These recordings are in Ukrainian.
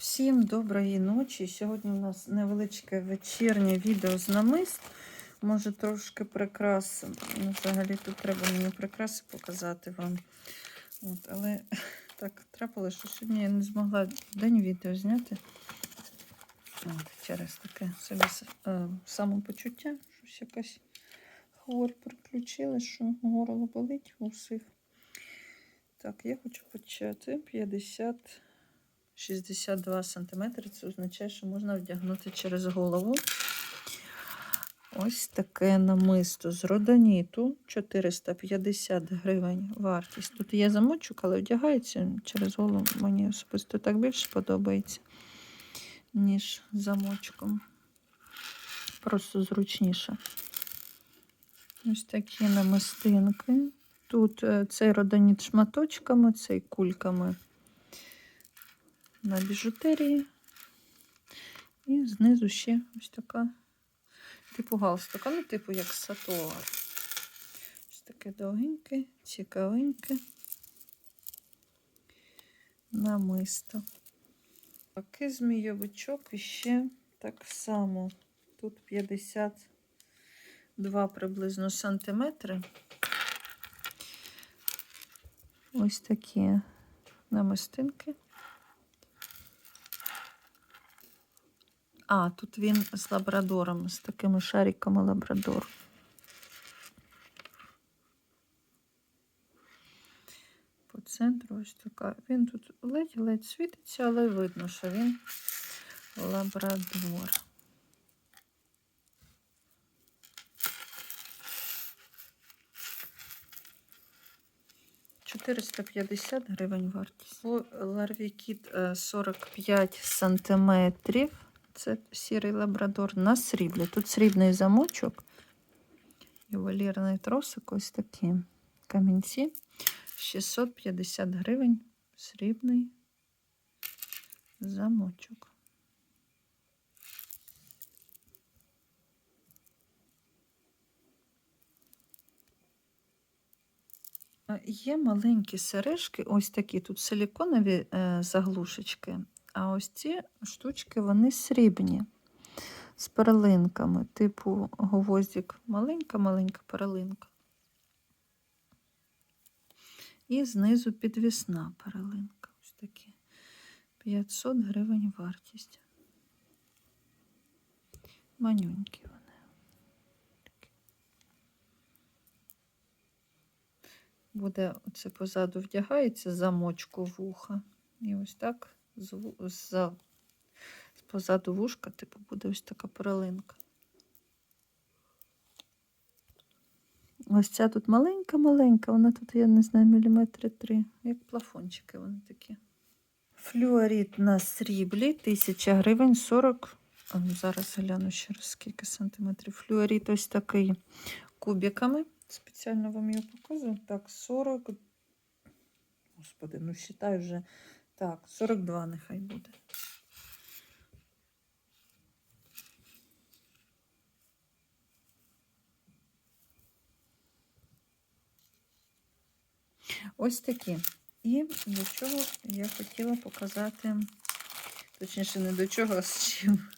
Всім доброї ночі. Сьогодні у нас невеличке вечірнє відео з намист. Може трошки прикрас. Ну, взагалі тут треба мені прикраси показати вам. От, але так трапилося, що сьогодні я не змогла день відео зняти. От, через таке собі е, самопочуття. Щось якась хворь приключила, що горло болить, усив. Так, я хочу почати 50. 62 см. Це означає, що можна вдягнути через голову. Ось таке намисто з родоніту 450 гривень вартість. Тут є замочок, але вдягається через голову. Мені особисто так більше подобається, ніж замочком. Просто зручніше. Ось такі намистинки. Тут е, цей родоніт шматочками, цей кульками на біжутерії. І знизу ще ось така, типу галстука, ну, типу як сатова. Ось таке довгеньке, цікавеньке. Намисто. Такий змійовичок і ще так само. Тут 52 приблизно сантиметри. Ось такі намистинки. А, тут він з лабрадором, з такими шариками лабрадор. По центру ось така. Він тут ледь-ледь світиться, але видно, що він лабрадор. Чотириста п'ятдесят гривень вартість. Ларвікіт 45 сантиметрів. Це сірий лабрадор на сріблі. Тут срібний замочок, ювелірний тросик, ось такі камінці. 650 гривень. Срібний замочок. Є маленькі сережки, ось такі тут силіконові е, заглушечки. А ось ці штучки, вони срібні з перлинками, типу гвоздик, маленька-маленька перлинка. І знизу підвісна перлинка. Ось такі 500 гривень вартість. Манюнькі вони. Буде оце позаду вдягається замочку вуха. І ось так з, позаду вушка, типу, буде ось така перлинка. Ось ця тут маленька-маленька, вона тут, я не знаю, міліметри три, як плафончики вони такі. Флюорит на сріблі 1000 гривень 40. А, ну, зараз гляну ще раз, скільки сантиметрів. Флюорит ось такий кубиками. Спеціально вам його показую. Так, 40. Господи, ну считай вже. Так, 42 нехай буде. Ось такі. І до чого я хотіла показати, точніше, не до чого, а з чим.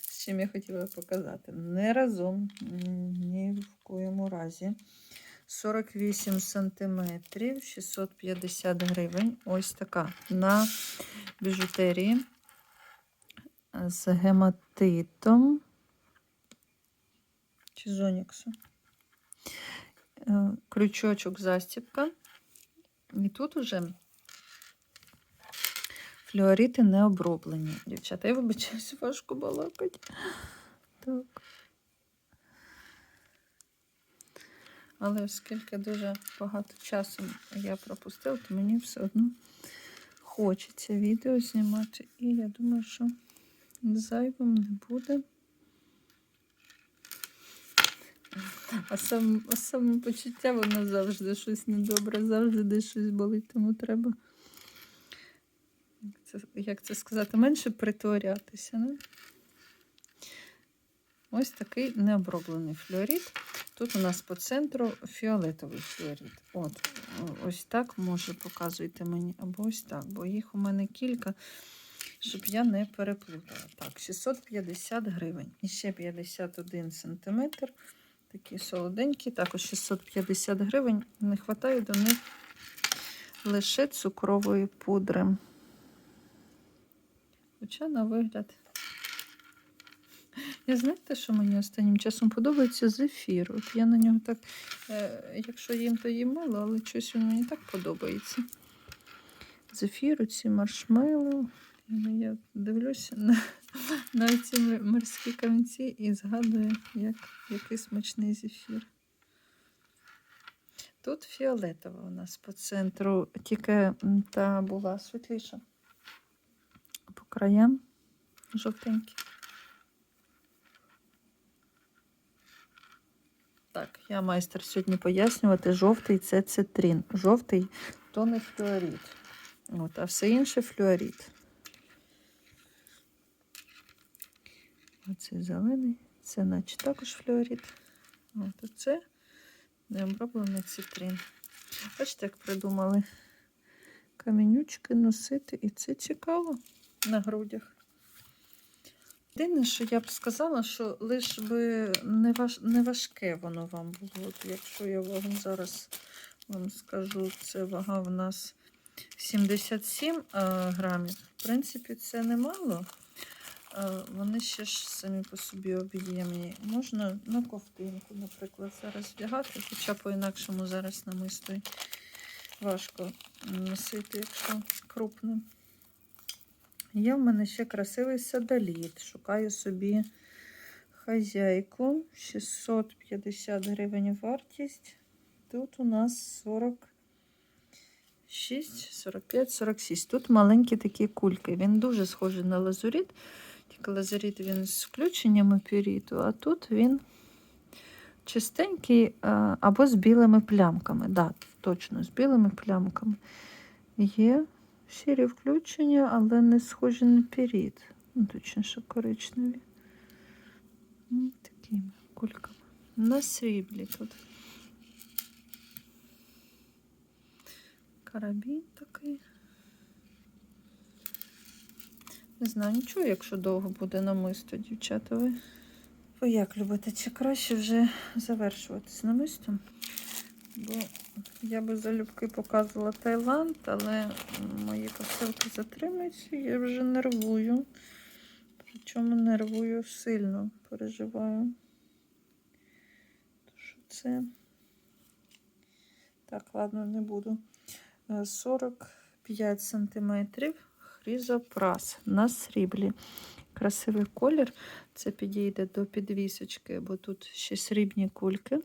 З чим я хотіла показати. Не разом, ні в коєму разі. 48 сантиметрів, 650 гривень. Ось така на біжутерії з гематитом чи зоніксу. Е, Крючочок застібка. І тут уже флюорити не оброблені. Дівчата, я вибачаюсь, важко балакати. Так. Але оскільки дуже багато часу я пропустила, то мені все одно хочеться відео знімати. І я думаю, що зайвим не буде. А сам, а воно завжди щось недобре, завжди десь щось болить, тому треба, як це, як це сказати, менше притворятися. Не? Ось такий необроблений флюорит. Тут у нас по центру фіолетовий флюорит. От, ось так може показуйте мені, або ось так, бо їх у мене кілька. щоб я не переплутала. Так, 650 гривень. І ще 51 сантиметр. Такі солоденькі, також 650 гривень. Не вистачає до них лише цукрової пудри. Хоча на вигляд. Я знаєте, що мені останнім часом подобається зефір. От я на нього так, е, якщо їм, то їм мало, але щось він мені так подобається. Зефір, ці маршмеллоу. Я дивлюся на, на ці морські камінці і згадую, як, який смачний зефір. Тут фіолетова у нас по центру, тільки та була світліша. По краям жовтенькі. Так, я майстер сьогодні пояснювати, жовтий це цитрин. Жовтий то не флюорит. От, а все інше флюорит. Оцей зелений, це наче також флюорит. От оце необроблений цитрин. Бачите, як придумали камінючки носити, і це цікаво на грудях. Єдине, що я б сказала, що лиш би не, важ... не важке воно вам було. От якщо я вагу зараз вам скажу, це вага в нас 77 а, грамів. В принципі, це немало. Вони ще ж самі по собі об'ємні. Можна на ковтинку, наприклад, зараз вдягати, хоча по-інакшому зараз намисто важко носити, якщо крупним. Є в мене ще красивий садоліт. Шукаю собі хазяйку. 650 гривень вартість. Тут у нас 46, 45, 46. Тут маленькі такі кульки. Він дуже схожий на лазуріт. Тільки лазуріт він з включеннями піріту, а тут він чистенький або з білими плямками. Да, точно, з білими плямками. Є сірі включення, але не схожі на піріт. Ну, точніше, коричневі. Такими кульками. На сріблі тут. Карабін такий. Не знаю, нічого, якщо довго буде намисто, дівчата. Ви, ви як любите? Чи краще вже завершувати з намистом? Бо я би залюбки показувала Таїланд, але мої посилки затримуються, я вже нервую. Причому нервую сильно, переживаю. Що це? Так, ладно, не буду. Е, 45 сантиметрів хрізопрас на сріблі. Красивий колір. Це підійде до підвісочки, бо тут ще срібні кульки.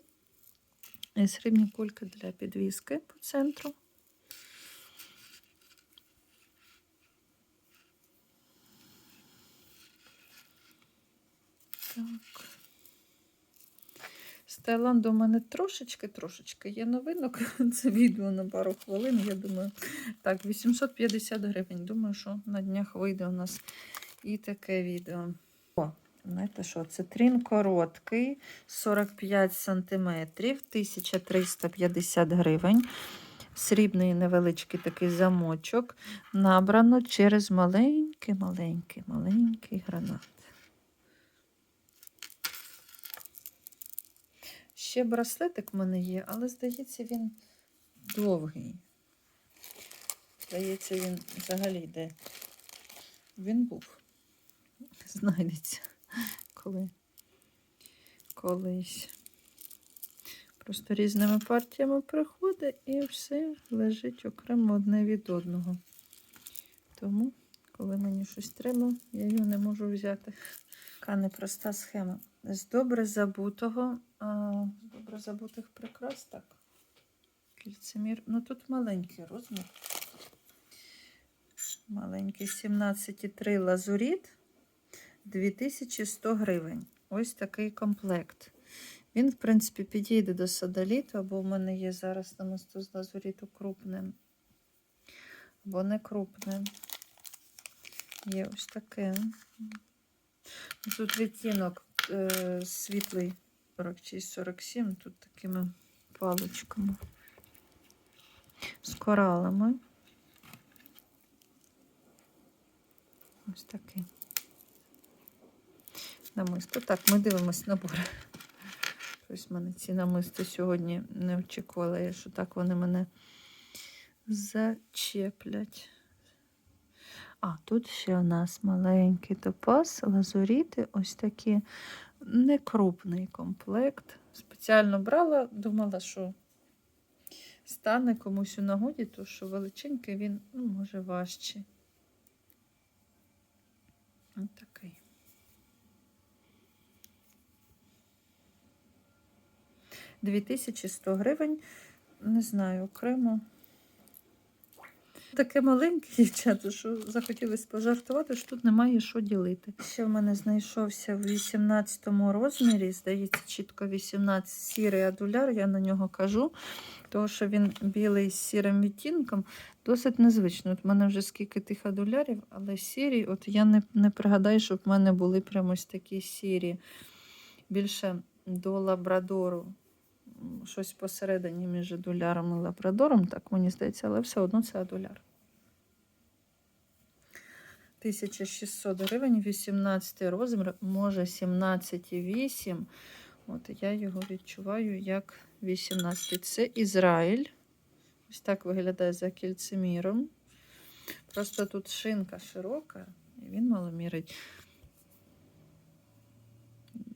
Срібні кульки для підвіски по центру. Так. З Таїланду у мене трошечки-трошечки є новинок. Це відео на пару хвилин. Я думаю, так, 850 гривень. Думаю, що на днях вийде у нас і таке відео. Знаєте що, цитрин короткий, 45 сантиметрів, 1350 гривень. Срібний невеличкий такий замочок. Набрано через маленький, маленький, гранат. Ще браслетик в мене є, але здається, він довгий. Здається, він взагалі де він був. Знайдеться коли колись. Просто різними партіями приходить і все лежить окремо одне від одного. Тому, коли мені щось треба, я його не можу взяти. Така непроста схема. З добре забутого, а, з добре забутих прикрас, так. Кільцемір. Ну тут маленький розмір. Маленький 17,3 лазуріт. 2100 гривень. Ось такий комплект. Він, в принципі, підійде до садоліту, або в мене є зараз намисто з лазуріту крупним, або не крупним. Є ось таке. Тут відтінок е, світлий 46-47, тут такими паличками з коралами. Ось такий намисто. Так, ми дивимось набор. Щось в мене ці намисти сьогодні не очікувала, я що так вони мене зачеплять. А, тут ще у нас маленький топаз, лазуріти, ось такі некрупний комплект. Спеціально брала, думала, що стане комусь у нагоді, тому що величенький він ну, може важчий. Отак. 2100 гривень. Не знаю, окремо. Таке маленьке дівчата, що захотілося пожартувати, що тут немає що ділити. Ще в мене знайшовся в 18 розмірі, здається, чітко 18 сірий адуляр, я на нього кажу, тому що він білий з сірим відтінком. Досить незвично. От в мене вже скільки тих адулярів, але сірі, от я не не пригадаю, щоб в мене були прямо ось такі сірі. Більше до лабрадору Щось посередині між адуляром і лабрадором, так мені здається, але все одно це адуляр. 1600 гривень, 18 розмір, може 17,8. От я його відчуваю як 18. Це Ізраїль. Ось так виглядає за кільцеміром. Просто тут шинка широка, і він мало мірить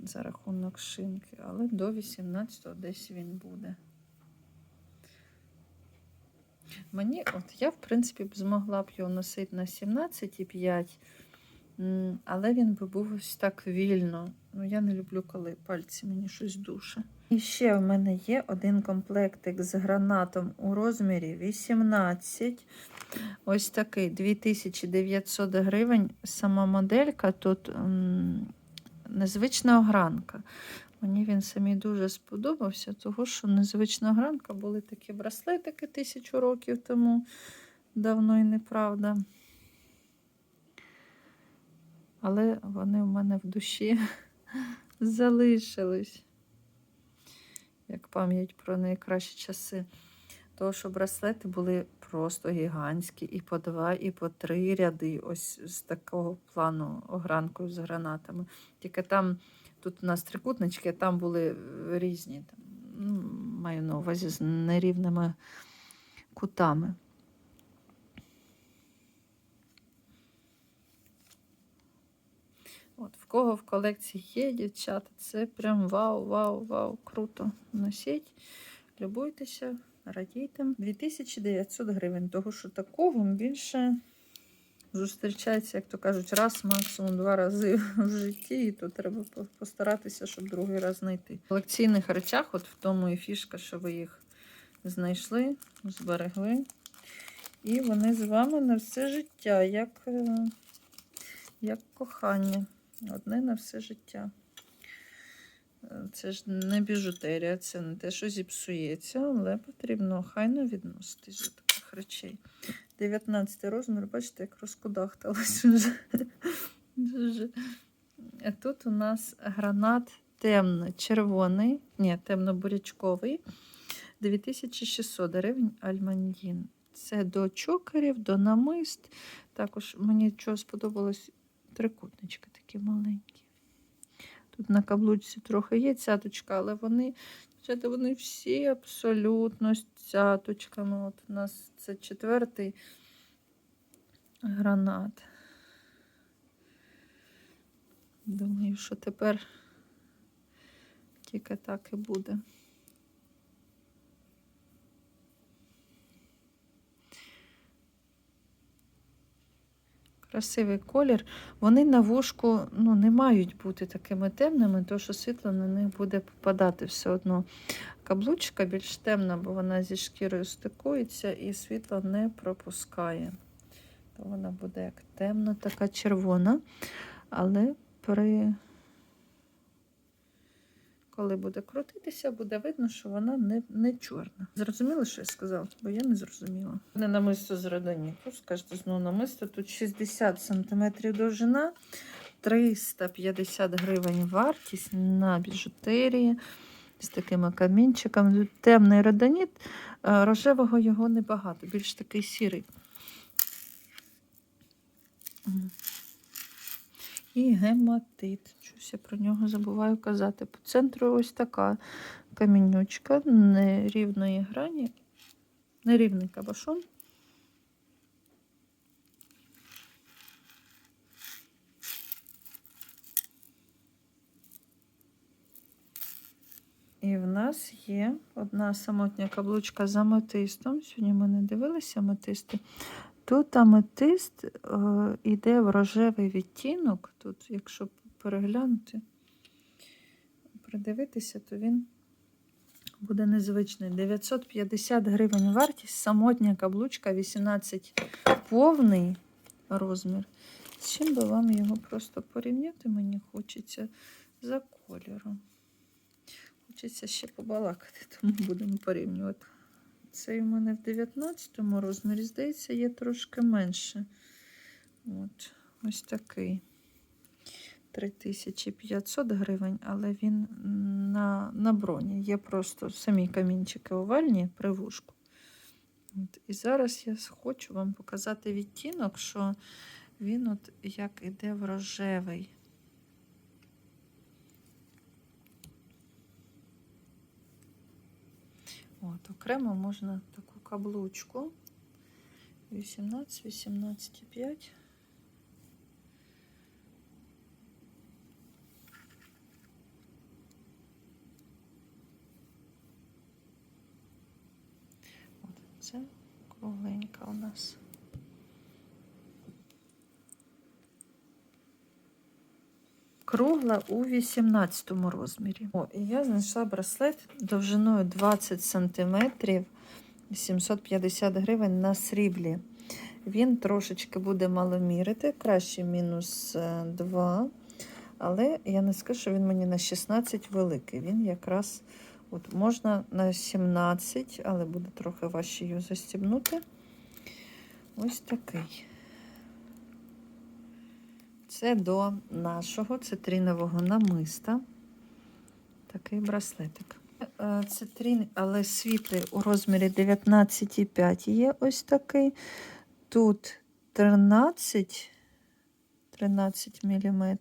за рахунок шинки, але до 18 десь він буде. Мені, от я, в принципі, б змогла б його носити на 17,5, але він би був ось так вільно. Ну, я не люблю, коли пальці мені щось душе. І ще в мене є один комплектик з гранатом у розмірі 18. Ось такий 2900 гривень. Сама моделька тут незвична огранка. Мені він самі дуже сподобався, тому що незвична огранка були такі браслетики тисячу років тому. Давно і неправда. Але вони в мене в душі залишились. Як пам'ять про найкращі часи. Тому що браслети були просто гігантські, і по два, і по три ряди, ось з такого плану огранкою з гранатами. Тільки там, тут у нас трикутнички, там були е, різні, там, ну, маю на увазі з нерівними кутами. От, в кого в колекції є, дівчата, це прям вау, вау, вау, круто. Носіть, любуйтеся, радійте. 2900 гривень, того що такого більше зустрічається, як то кажуть, раз, максимум два рази в житті, і то треба постаратися, щоб другий раз знайти. В колекційних речах, от в тому і фішка, що ви їх знайшли, зберегли. І вони з вами на все життя, як, е, як кохання. Одне на все життя. Е, Це ж не біжутерія, це не те, що зіпсується, але потрібно охайно відноситись до таких речей. 19 розмір, бачите, як розкудахталось вже. Дуже. А Тут у нас гранат темно-червоний, ні, темно-бурячковий. 2600 гривень альмандін. Це до чокерів, до намист. Також мені чого сподобалось трикутнички такі маленькі. Тут на каблучці трохи є цяточка, але вони, вони всі абсолютно з цяточками. От у нас це четвертий гранат. Думаю, що тепер тільки так і буде. Красивий колір. Вони на вушку ну, не мають бути такими темними, тому що світло на них буде попадати все одно. Каблучка більш темна, бо вона зі шкірою стикується і світло не пропускає. То вона буде як темна, така червона. Але при... коли буде крутитися, буде видно, що вона не, не чорна. Зрозуміли, що я сказала? Бо я не зрозуміла. Не намисто з родоніту. Скажете, знову намисто. Тут 60 см довжина, 350 гривень вартість на біжутерії з такими камінчиками. Темний родоніт, е, рожевого його небагато, більш такий сірий. І гематит. Щось я про нього забуваю казати. По центру ось така камінючка нерівної грані, нерівний кабашон. І в нас є одна самотня каблучка з аметистом. Сьогодні ми не дивилися аметисти. Тут аметист е, іде в рожевий відтінок. Тут, якщо переглянути, придивитися, то він буде незвичний. 950 гривень вартість, самотня каблучка, 18 повний розмір. З чим би вам його просто порівняти, мені хочеться за кольором. Хочеться ще побалакати, тому будемо порівнювати. Цей у мене в 19 розмірі, здається, є трошки менше. От, ось такий. 3500 гривень, але він на, на броні. Є просто самі камінчики овальні при вушку. От, і зараз я хочу вам показати відтінок, що він от як іде в рожевий. От, окремо можна таку каблучку. 18, 18,5. От це кругленька у нас. Кругла у 18 розмірі. О, і я знайшла браслет довжиною 20 см 750 гривень на сріблі. Він трошечки буде маломірити, краще мінус 2. Але я не скажу, що він мені на 16 великий. Він якраз от можна на 17, але буде трохи важче його застібнути. Ось такий. Це до нашого цитринового намиста. Такий браслетик. Е, Цитрин, але світлий у розмірі 19,5 є ось такий. Тут 13, 13 мм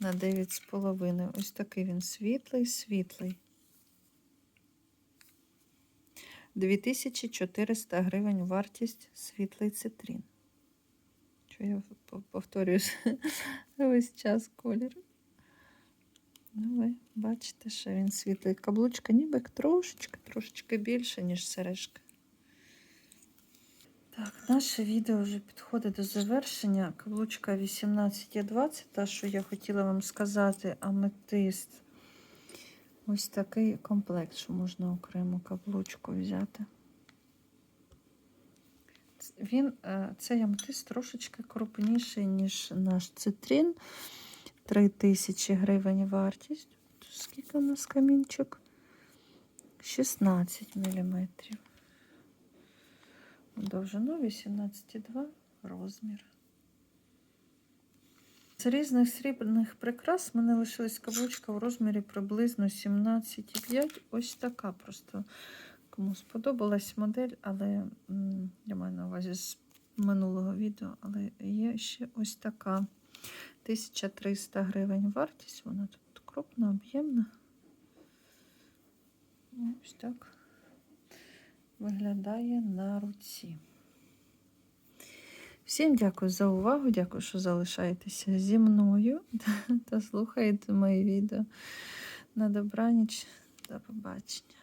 на 9,5. Ось такий він світлий, світлий. 2400 гривень вартість світлий цитрин. Що я повторююсь весь час колір. Ну, ви бачите, що він світлий. Каблучка ніби трошечки, трошечки більше, ніж сережка. Так, наше відео вже підходить до завершення. Каблучка 18,20, та, що я хотіла вам сказати, аметист. Ось такий комплект, що можна окрему каблучку взяти. Він, е, цей аметист трошечки крупніший, ніж наш цитрин. 3000 гривень вартість. Скільки у нас камінчик? 16 мм. Довжину 18,2 розмір. З різних срібних прикрас в мене лишилась каблучка в розмірі приблизно 17,5. Ось така просто. Кому сподобалась модель, але я маю на увазі з минулого відео, але є ще ось така 1300 гривень вартість. Вона тут крупна, об'ємна. Ось так виглядає на руці. Всім дякую за увагу, дякую, що залишаєтеся зі мною та слухаєте мої відео. На добраніч, до побачення.